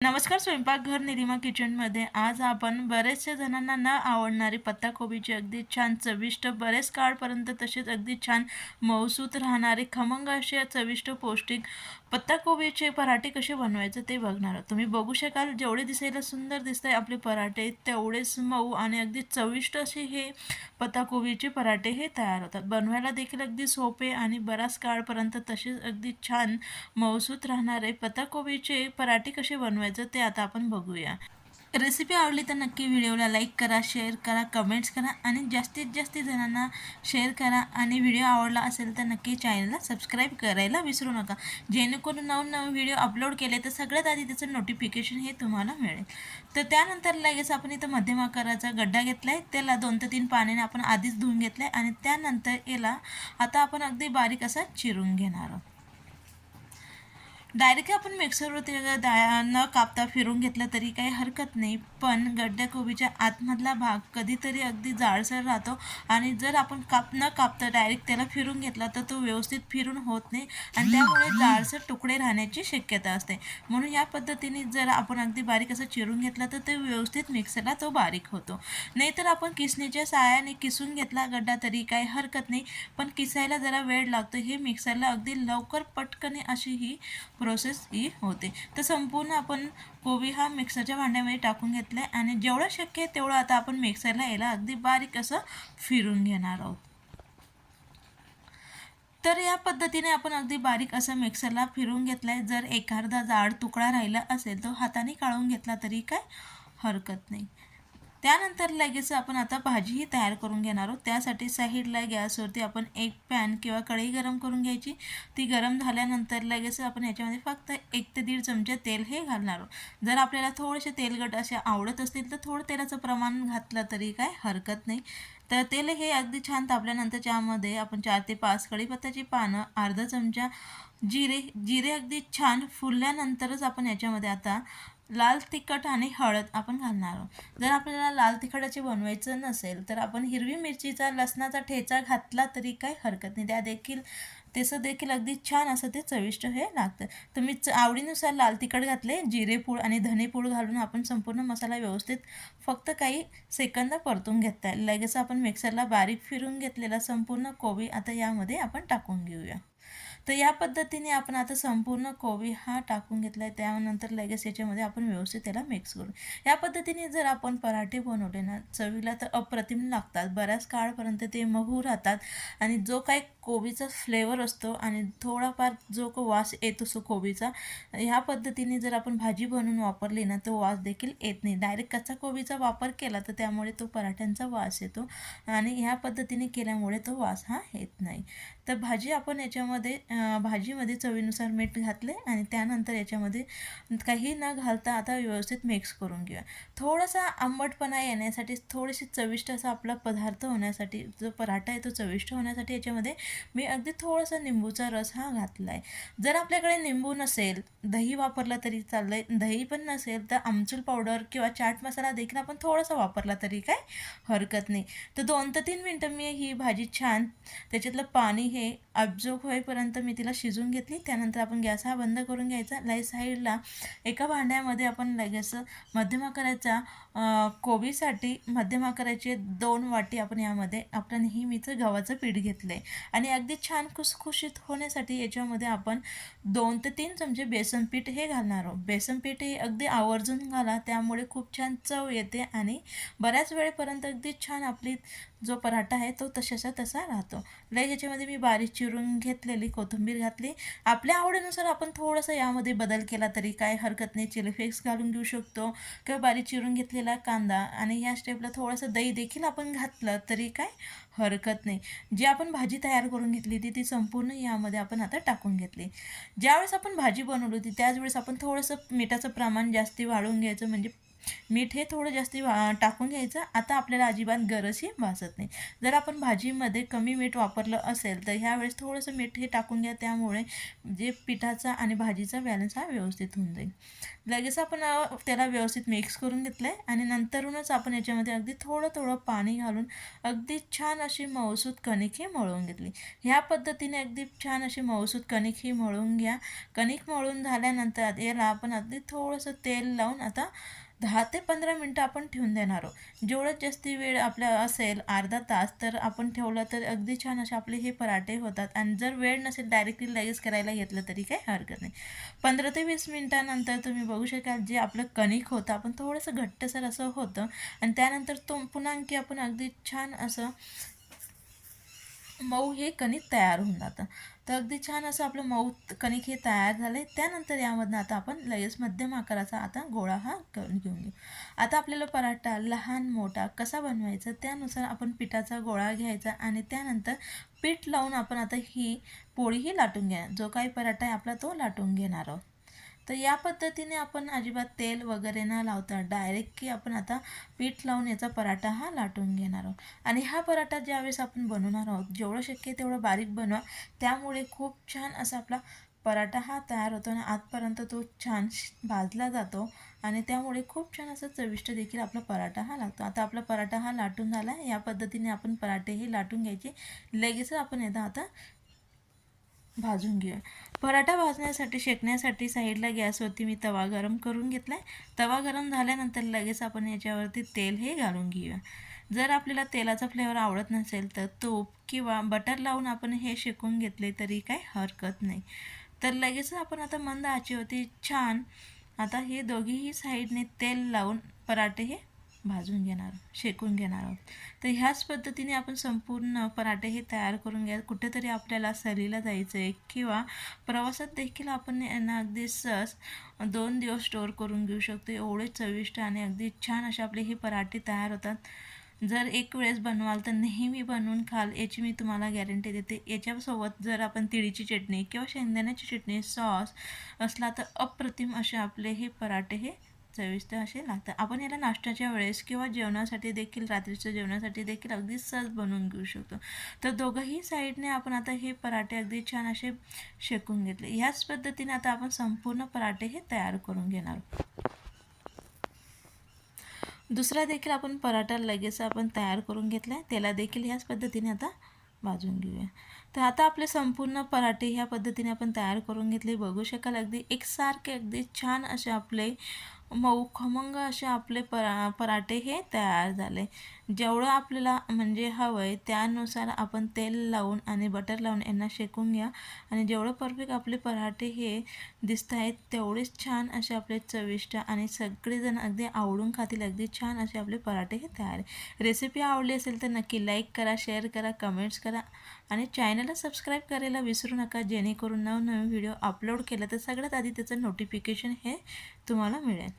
नमस्कार स्वयंपाकघर निलिमा किचनमध्ये. आज आपण बरेचशा जणांना न आवडणारी पत्ताकोबीची अगदी छान चविष्ट बरेच काळपर्यंत तसेच अगदी छान मऊसूत राहणारे खमंग अशी चविष्ट पौष्टिक पत्ताकोबीचे पराठे कसे बनवायचे ते बघणार आहोत. तुम्ही बघू शकाल जेवढे दिसायला सुंदर दिसतंय आपले पराठे तेवढेच मऊ आणि अगदी चविष्ट असे हे पत्ताकोबीचे पराठे हे तयार होतात. बनवायला देखील अगदी सोपे आणि बराच काळपर्यंत तसेच अगदी छान मऊसूत राहणारे पत्ताकोबीचे पराठे कसे बनवायचे ते आता आपण बघूया. रेसिपी आवडली तर नक्की व्हिडिओला लाईक करा शेअर करा कमेंट्स करा आणि जास्तीत जास्त जणांना शेअर करा. आणि व्हिडिओ आवडला असेल तर नक्की चॅनलला सबस्क्राईब करायला विसरू नका. जेणेकरून नवीन नवीन व्हिडिओ अपलोड केले तर सगळ्यात आधी त्याचं नोटिफिकेशन हे तुम्हाला मिळेल. तर त्यानंतर लगेच आपण इथं मध्यम आकाराचा गड्डा घेतला आहे त्याला दोन ते तीन पाण्याने आपण आधीच धुवून घेतलं आहे आणि त्यानंतर याला आता आपण अगदी बारीक असा चिरून घेणार आहोत. डायरेक्ट आपण मिक्सरवरती न कापता फिरून घेतलं तरी काही हरकत नाही. पण गड्ड्या कोबीच्या आतमधला भाग कधीतरी अगदी जाडसर राहतो आणि जर आपण काप न कापता डायरेक्ट त्याला फिरून घेतला तर तो व्यवस्थित फिरून होत नाही आणि त्यामुळे जाडसर तुकडे राहण्याची शक्यता असते. म्हणून या पद्धतीने जर आपण अगदी बारीक असं चिरून घेतला तर ते व्यवस्थित मिक्सरला तो बारीक होतो. नाहीतर आपण किसणीच्या साहाय्याने किसून घेतला गड्डा तरी काही हरकत नाही. पण किसायला जरा वेळ लागतो. हे मिक्सरला अगदी लवकर पटकने अशी ही प्रोसेस ही होते. तर संपूर्ण आपण कोबी हा मिक्सरच्या भांड्यामध्ये टाकून घेतला आहे आणि जेवढं शक्य आहे तेवढं आता आपण मिक्सरला याला अगदी बारीक असं फिरून घेणार आहोत. तर या पद्धतीने आपण अगदी बारीक असं मिक्सरला फिरून घेतलं आहे जर एखादा जाड तुकडा राहिला असेल तो हाताने काढून घेतला तरी काय हरकत नाही. त्यानंतर लगेच आपण आता भाजीही तयार करून घेणार आहोत. त्यासाठी साईडला गॅसवरती आपण एक पॅन किंवा कढई गरम करून घ्यायची. ती गरम झाल्यानंतर लगेच आपण याच्यामध्ये फक्त एक ते दीड चमचे तेल हे घालणार आहोत. जर आपल्याला थोडेसे तेलगट असे आवडत असतील तर थोडं तेलाचं प्रमाण घातलं तरी काय हरकत नाही. तर तेल हे अगदी छान तापल्यानंतर त्यामध्ये आपण चार ते पाच कढीपत्त्याची पानं अर्धा चमचा जिरे जिरे अगदी छान फुलल्यानंतरच आपण याच्यामध्ये आता लाल तिखट आणि हळद आपण घालणार आहोत. जर आपल्याला लाल तिखटाचे बनवायचं नसेल तर आपण हिरवी मिरचीचा लसणाचा ठेचा घातला तरी काही हरकत नाही. त्या देखील त्याचं देखील अगदी छान असं ते चविष्ट हे लागतं. तर मी आवडीनुसार लाल तिखट घातले जिरेपूड आणि धनेपूड घालून आपण संपूर्ण मसाला व्यवस्थित फक्त काही सेकंद परतून घेता लगेच आपण मिक्सरला बारीक फिरून घेतलेला संपूर्ण कोबी आता यामध्ये आपण टाकून घेऊया. तर या पद्धतीने आपण आता संपूर्ण कोबी हा टाकून घेतला आहे त्यानंतर लगेच याच्यामध्ये आपण व्यवस्थित त्याला मिक्स करू. या पद्धतीने जर आपण पराठे बनवले ना चवीला तर अप्रतिम लागतात. बऱ्याच काळपर्यंत ते मऊ राहतात आणि जो काही कोबीचा फ्लेवर असतो आणि थोडाफार जो को वास येत असतो कोबीचा ह्या पद्धतीने जर आपण भाजी बनवून वापरली ना तो वास देखील येत नाही. डायरेक्ट कच्चा कोबीचा वापर केला तर त्यामुळे तो पराठ्यांचा वास येतो आणि ह्या पद्धतीने केल्यामुळे तो वास हा येत नाही. तर भाजी आपण याच्यामध्ये भाजीमध्ये चवीनुसार मीठ घातले आणि त्यानंतर याच्यामध्ये काही न घालता आता व्यवस्थित मिक्स करून घेऊया. थोडासा आंबटपणा येण्यासाठी थोडीशी चविष्ट असा आपला पदार्थ होण्यासाठी जो पराठा आहे तो चविष्ट होण्यासाठी याच्यामध्ये मी अगदी थोडासा निंबूचा रस हा घातला आहे जर आपल्याकडे निंबू नसेल दही वापरला तरी चाललं आहे दही पण नसेल तर आमचूर पावडर किंवा चाट मसाला देखील आपण थोडासा वापरला तरी काय हरकत नाही. तर दोन ते तीन मिनटं मी ही भाजी छान त्याच्यातलं पाणी हे अब्जॉर्ब होईपर्यंत मी तिला शिजून घेतली. त्यानंतर आपण गॅस हा बंद करून घ्यायचा. लाई साईडला एका भांड्यामध्ये आपण लगेच मध्यम आकाराचा कोबीसाठी मध्यम आकाराचे दोन वाटी आपण यामध्ये आपलं नेहमीचं गव्हाचं पीठ घेतलं आहे आणि अगदी छान खुसखुशीत होण्यासाठी याच्यामध्ये आपण दोन ते तीन चमचे बेसन पीठ हे घालणार आहोत. बेसन पीठ हे अगदी आवर्जून घाला त्यामुळे खूप छान चव येते आणि बऱ्याच वेळेपर्यंत अगदी छान आपली जो पराठा आहे तो तशाचा तसा राहतो. लय ह्याच्यामध्ये मी बारीक चिरून घेतलेली कोथिंबीर घातली. आपल्या आवडीनुसार आपण थोडंसं यामध्ये बदल केला तरी काय हरकत नाही. चिली फ्लेक्स घालून घेऊ शकतो किंवा बारीक चिरून घेतलेला कांदा आणि या स्टेपला थोडंसं दही देखील आपण घातलं तरी काय हरकत नाही. जी आपण भाजी तयार करू करून घेतली होती ती संपूर्ण यामध्ये आपण आता टाकून घेतली. ज्यावेळेस आपण भाजी बनवली होती त्याच वेळेस आपण थोडंसं मिठाचं प्रमाण जास्ती वाढवून घ्यायचं म्हणजे मीठ हे थोडं जास्ती वा- टाकून घ्यायचं. आता आपल्याला अजिबात गरजही भासत नाही. जर आपण भाजीमध्ये कमी मीठ वापरलं असेल तर ह्यावेळेस थोडंसं मीठ हे टाकून घ्या. त्यामुळे जे पिठाचा आणि भाजीचा बॅलन्स हा व्यवस्थित होऊन जाईल. लगेच आपण त्याला व्यवस्थित मिक्स करून घेतलं आहे आणि नंतरूनच आपण याच्यामध्ये अगदी थोडं थोडं पाणी घालून अगदी छान अशी मऊसूत कणिक ही मळून घेतली. ह्या पद्धतीने अगदी छान अशी मऊसूत कणिक ही मळून घ्या. कणिक मळून झाल्यानंतर याला आपण अगदी थोडंसं तेल लावून आता दहा ते पंधरा मिनटं आपण ठेवून देणार आहोत. जेवढं जास्ती वेळ आपल्या असेल अर्धा तास तर आपण ठेवलं तर अगदी छान असे आपले हे पराठे होतात. आणि जर वेळ नसेल डायरेक्टली लगेच करायला घेतलं तरी काही हरकत नाही. पंधरा ते वीस मिनटानंतर तुम्ही बघू शकाल जे आपलं कणिक होतं आपण थोडंसं घट्टसर असं होतं. आणि त्यानंतर तो पुन्हा आणखी आपण अगदी छान असं मऊ हे कणिक तयार होऊन जातं. तर अगदी छान असं आपलं मऊ कणिक हे तयार झालं. आहे त्यानंतर यामधनं आता आपण लयस मध्यम आकाराचा आता गोळा हा करून घेऊन घेऊ. आता आपल्याला पराठा लहान मोठा कसा बनवायचा त्यानुसार आपण पिठाचा गोळा घ्यायचा आणि त्यानंतर पीठ लावून आपण आता ही पोळी ही लाटून घ्या जो काही पराठा आहे आपला तो लाटून घेणार आहोत. तर या पद्धतीने आपण अजिबात तेल वगैरे न लावता डायरेक्ट की आपण आता पीठ लावून याचा पराठा हा लाटून घेणार आहोत. आणि हा पराठा ज्यावेळेस आपण बनवणार आहोत जेवढं शक्य तेवढं बारीक बनवा. त्यामुळे खूप छान असा आपला पराठा हा तयार होतो आणि आतपर्यंत तो छान श- भाजला जातो आणि त्यामुळे खूप छान असं चविष्ट देखील आपला पराठा हा लागतो. आता आपला पराठा हा लाटून झाला या पद्धतीने आपण पराठे हे लाटून घ्यायचे. लगेच आपण येतं आता भाजून घेऊया. पराठा भाजण्यासाठी शेकण्यासाठी साईडला गॅसवरती मी तवा गरम करून घेतला आहे तवा गरम झाल्यानंतर लगेच आपण याच्यावरती तेल हे घालून घेऊया. जर आपल्याला तेलाचा फ्लेवर आवडत नसेल तर तूप किंवा बटर लावून आपण हे शेकून घेतले तरी काही हरकत नाही. तर लगेच आपण आता मंद आचेवरती छान आता हे दोघीही साईडने तेल लावून पराठे हे भाजून घेणार शेकून घेणार आहोत. तर ह्याच पद्धतीने आपण संपूर्ण पराठे हे तयार करून घ्या. कुठेतरी आपल्याला सहलीला जायचं आहे किंवा प्रवासात देखील आपण यांना अगदी सहज दोन दिवस स्टोअर करून घेऊ शकतो. एवढे चविष्ट आणि अगदी छान असे आपले हे पराठे तयार होतात. जर एक वेळेस बनवाल तर नेहमी बनवून खाल याची मी तुम्हाला गॅरंटी देते. याच्यासोबत जर आपण तिळीची चटणी किंवा शेंगदाण्याची चटणी सॉस असला तर अप्रतिम असे आपले हे पराठे हे चविष्ट असे लागतात. आपण याला नाश्त्याच्या वेळेस किंवा जेवणासाठी देखील रात्रीच्या जेवणासाठी देखील अगदी सहज बनवून घेऊ शकतो. तर दोघंही साईडने आपण आता हे पराठे अगदी छान असे शेकून घेतले. ह्याच पद्धतीने आता आपण संपूर्ण पराठे हे तयार करून घेणार दुसरा देखील आपण पराठा लगेच आपण तयार करून घेतला आहे. त्याला देखील ह्याच पद्धतीने आता भाजून घेऊया. तर आता आपले संपूर्ण पराठे ह्या पद्धतीने आपण तयार करून घेतले. बघू शकाल अगदी एकसारखे अगदी छान असे आपले मऊ खमंग असे आपले परा पराठे हे तयार झाले. जेवढं आपल्याला म्हणजे हवं आहे त्यानुसार आपण तेल लावून आणि बटर लावून यांना शेकून घ्या. आणि जेवढं परफेक्ट आपले पराठे हे दिसत आहेत तेवढेच छान असे आपले चविष्ट आणि सगळेजण अगदी आवडून खातील अगदी छान असे आपले पराठे हे तयार. आहे रेसिपी आवडली असेल तर नक्की लाईक करा शेअर करा कमेंट्स करा आणि चॅनलला सबस्क्राईब करायला विसरू नका. जेणेकरून नवनवीन व्हिडिओ अपलोड केला तर सगळ्यात आधी त्याचं नोटिफिकेशन हे तुम्हाला मिळेल.